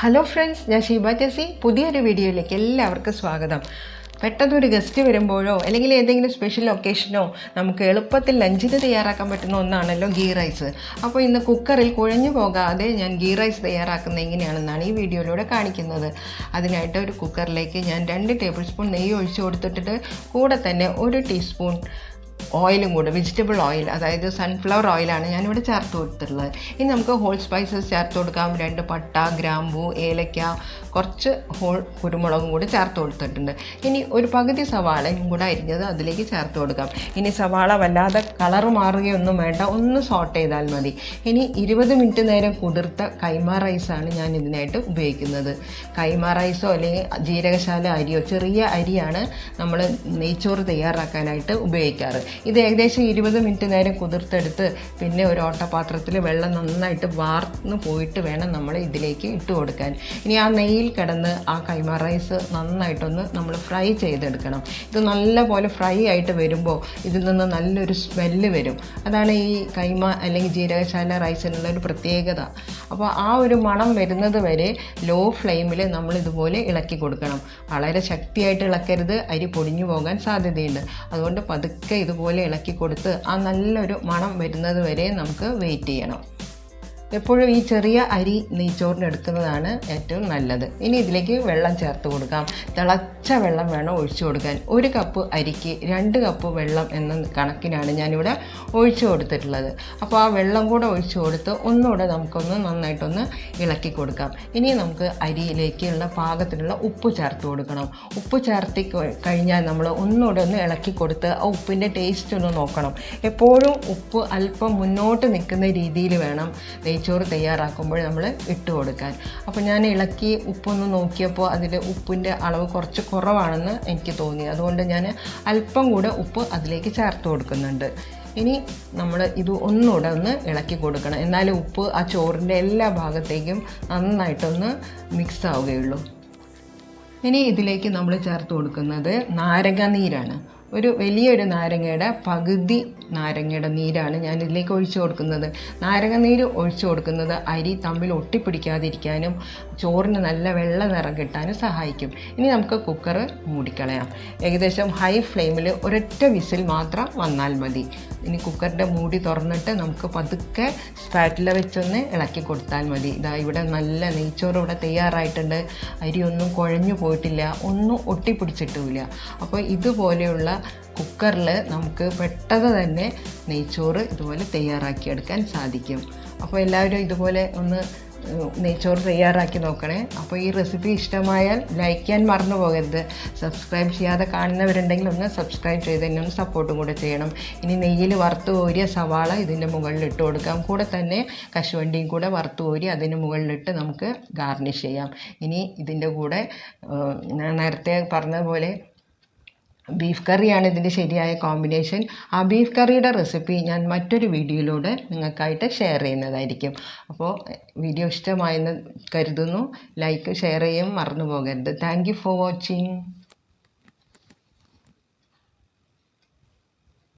Hello friends ഞാൻ ഷീബ ജസി പുതിയൊരു വീഡിയോയിലേക്ക് എല്ലാവർക്കും സ്വാഗതം. പെട്ടെന്നൊരു ഗസ്റ്റ് വരുമ്പോഴോ അല്ലെങ്കിൽ ഏതെങ്കിലും സ്പെഷ്യൽ ഒക്കേഷനോ നമുക്ക് എളുപ്പത്തിൽ ലഞ്ചിന് തയ്യാറാക്കാൻ പറ്റുന്ന ഒന്നാണല്ലോ ഗീ റൈസ് അപ്പോൾ ഇന്ന് കുക്കറിൽ കുഴഞ്ഞു പോകാതെ ഞാൻ ഗീ റൈസ് തയ്യാറാക്കുന്നത് എങ്ങനെയാണെന്നാണ് ഈ വീഡിയോയിലൂടെ കാണിക്കുന്നത്. അതിനായിട്ട് ഒരു കുക്കറിലേക്ക് ഞാൻ രണ്ട് ടേബിൾ സ്പൂൺ നെയ്യ് ഒഴിച്ചു കൊടുത്തിട്ട് കൂടെ തന്നെ ഒരു ടീസ്പൂൺ ഓയിലും കൂടെ വെജിറ്റബിൾ ഓയിൽ അതായത് സൺഫ്ലവർ ഓയിലാണ് ഞാനിവിടെ ചേർത്ത് കൊടുത്തിട്ടുള്ളത്. ഇനി നമുക്ക് ഹോൾ സ്പൈസസ് ചേർത്ത് കൊടുക്കാം. രണ്ട് പട്ട ഗ്രാമ്പൂ ഏലക്ക കുറച്ച് ഹോൾ കുരുമുളകും കൂടി ചേർത്ത് കൊടുത്തിട്ടുണ്ട്. ഇനി ഒരു പകുതി സവാളയും കൂടെ അരിഞ്ഞത് അതിലേക്ക് ചേർത്ത് കൊടുക്കാം. ഇനി സവാള വല്ലാതെ കളർ മാറുകയൊന്നും വേണ്ട. ഒന്ന് സോട്ട് ചെയ്താൽ മതി. ഇനി ഇരുപത് മിനിറ്റ് നേരം കുതിർത്ത കൈമ റൈസാണ് ഞാൻ ഇതിനായിട്ട് ഉപയോഗിക്കുന്നത്. കൈമ റൈസോ അല്ലെങ്കിൽ ജീരകശാല അരിയോ ചെറിയ അരിയാണ് നമ്മൾ നെയ്ച്ചോറ് തയ്യാറാക്കാനായിട്ട് ഉപയോഗിക്കാറ്. ഇത് ഏകദേശം ഇരുപത് മിനിറ്റ് നേരം കുതിർത്തെടുത്ത് പിന്നെ ഒരു ഓട്ടപാത്രത്തിൽ വെള്ളം നന്നായിട്ട് വാർന്ന് പോയിട്ട് വേണം നമ്മൾ ഇതിലേക്ക് ഇട്ട് കൊടുക്കാൻ. ഇനി ആ നെയ്യിൽ കിടന്ന് ആ കൈമ റൈസ് നന്നായിട്ടൊന്ന് നമ്മൾ ഫ്രൈ ചെയ്തെടുക്കണം. ഇത് നല്ലപോലെ ഫ്രൈ ആയിട്ട് വരുമ്പോൾ ഇതിൽ നിന്ന് നല്ലൊരു സ്മെല്ല് വരും. അതാണ് ഈ കൈമ അല്ലെങ്കിൽ ജീരകശാല റൈസിനുള്ള ഒരു പ്രത്യേകത. അപ്പോൾ ആ ഒരു മണം വരുന്നത് വരെ ലോ ഫ്ലെയിമിൽ നമ്മൾ ഇതുപോലെ ഇളക്കി കൊടുക്കണം. വളരെ ശക്തിയായിട്ട് ഇളക്കരുത്. അരി പൊടിഞ്ഞു പോകാൻ സാധ്യതയുണ്ട്. അതുകൊണ്ട് പതുക്കെ ഇതുപോലെ ഇളക്കി കൊടുത്ത് ആ നല്ലൊരു മണം വരുന്നത് വരെ നമുക്ക് വെയിറ്റ് ചെയ്യണം. എപ്പോഴും ഈ ചെറിയ അരി നെയ്ച്ചോറിന് എടുക്കുന്നതാണ് ഏറ്റവും നല്ലത്. ഇനി ഇതിലേക്ക് വെള്ളം ചേർത്ത് കൊടുക്കാം. തിളച്ച വെള്ളം വേണം ഒഴിച്ചു കൊടുക്കാൻ. ഒരു കപ്പ് അരിക്ക് രണ്ട് കപ്പ് വെള്ളം എന്ന കണക്കിനാണ് ഞാനിവിടെ ഒഴിച്ചു കൊടുത്തിട്ടുള്ളത്. അപ്പോൾ ആ വെള്ളം കൂടെ ഒഴിച്ചു കൊടുത്ത് ഒന്നുകൂടെ നമുക്കൊന്ന് നന്നായിട്ടൊന്ന് ഇളക്കി കൊടുക്കാം. ഇനി നമുക്ക് അരിയിലേക്കുള്ള പാകത്തിനുള്ള ഉപ്പ് ചേർത്ത് കൊടുക്കണം. ഉപ്പ് ചേർത്തി കഴിഞ്ഞാൽ നമ്മൾ ഒന്നുകൂടെ ഒന്ന് ഇളക്കി കൊടുത്ത് ആ ഉപ്പിന്റെ ടേസ്റ്റ് ഒന്ന് നോക്കണം. എപ്പോഴും ഉപ്പ് അല്പം മുന്നോട്ട് നിൽക്കുന്ന രീതിയിൽ വേണം നെയ്ച്ചോറ് തയ്യാറാക്കുമ്പോൾ നമ്മൾ ഇട്ട് കൊടുക്കാൻ. അപ്പോൾ ഞാൻ ഇളക്കി ഉപ്പൊന്ന് നോക്കിയപ്പോൾ അതിൽ ഉപ്പിന്റെ അളവ് കുറച്ച് കുറവാണെന്ന് എനിക്ക് തോന്നി. അതുകൊണ്ട് ഞാൻ അല്പം കൂടെ ഉപ്പ് അതിലേക്ക് ചേർത്ത് കൊടുക്കുന്നുണ്ട്. ഇനി നമ്മൾ ഇത് ഒന്നുകൂടെ ഒന്ന് ഇളക്കി കൊടുക്കണം. എന്നാലേ ഉപ്പ് ആ ചോറിന്റെ എല്ലാ ഭാഗത്തേക്കും നന്നായിട്ടൊന്ന് മിക്സ് ആവുകയുള്ളൂ. ഇനി ഇതിലേക്ക് നമ്മൾ ചേർത്ത് കൊടുക്കുന്നത് നാരങ്ങ നീരാണ്. ഒരു വലിയൊരു നാരങ്ങയുടെ പകുതി നാരങ്ങയുടെ നീരാണ് ഞാൻ ഇതിലേക്ക് ഒഴിച്ചു കൊടുക്കുന്നത്. നാരങ്ങ നീര് ഒഴിച്ചു കൊടുക്കുന്നത് അരി തമ്മിൽ ഒട്ടിപ്പിടിക്കാതിരിക്കാനും ചോറിന് നല്ല വെള്ള നിറം കിട്ടാനും സഹായിക്കും. ഇനി നമുക്ക് കുക്കർ മൂടിക്കളയാം. ഏകദേശം ഹൈ ഫ്ലെയിമിൽ ഒരൊറ്റ വിസിൽ മാത്രം വന്നാൽ മതി. ഇനി കുക്കറിന്റെ മൂടി തുറന്നിട്ട് നമുക്ക് പതുക്കെ സ്പാറ്റില വെച്ചൊന്ന് ഇളക്കി കൊടുത്താൽ മതി. ഇതാ ഇവിടെ നല്ല നെയ്ച്ചോറ് ഇവിടെ തയ്യാറായിട്ടുണ്ട്. അരിയൊന്നും കുഴഞ്ഞു പോയിട്ടില്ല. ഒന്നും ഒട്ടിപ്പിടിച്ചിട്ടുമില്ല. അപ്പോൾ ഇതുപോലെയുള്ള കുക്കറിൽ നമുക്ക് പെട്ടെന്ന് തന്നെ നെയ്ച്ചോറ് ഇതുപോലെ തയ്യാറാക്കിയെടുക്കാൻ സാധിക്കും. അപ്പോൾ എല്ലാവരും ഇതുപോലെ ഒന്ന് നെയ്ച്ചോറ് തയ്യാറാക്കി നോക്കണേ. അപ്പോൾ ഈ റെസിപ്പി ഇഷ്ടമായാൽ ലൈക്ക് ചെയ്യാൻ മറന്നു പോകരുത്. സബ്സ്ക്രൈബ് ചെയ്യാതെ കാണുന്നവരുണ്ടെങ്കിൽ ഒന്ന് സബ്സ്ക്രൈബ് ചെയ്ത് തന്നെ ഒന്ന് സപ്പോർട്ടും കൂടെ ചെയ്യണം. ഇനി നെയ്യിൽ വറുത്ത് കോരിയ സവാള ഇതിന്റെ മുകളിൽ ഇട്ട് കൊടുക്കാം. കൂടെ തന്നെ കശുവണ്ടിയും കൂടെ വറുത്ത് കോരി അതിന് മുകളിലിട്ട് നമുക്ക് ഗാർണിഷ് ചെയ്യാം. ഇനി ഇതിന്റെ കൂടെ നേരത്തെ പറഞ്ഞ പോലെ ബീഫ് കറിയാണ് ഇതിന്റെ ശരിയായ കോമ്പിനേഷൻ ആ ബീഫ് കറിയുടെ റെസിപ്പി ഞാൻ മറ്റൊരു വീഡിയോയിലൂടെ നിങ്ങൾക്കായിട്ട് ഷെയർ ചെയ്യുന്നതായിരിക്കും. അപ്പോൾ വീഡിയോ ഇഷ്ടമായെന്ന് കരുതുന്നു. ലൈക്ക് ഷെയർ ചെയ്യും. മറന്നു പോകരുത് താങ്ക് ഫോർ വാച്ചിങ്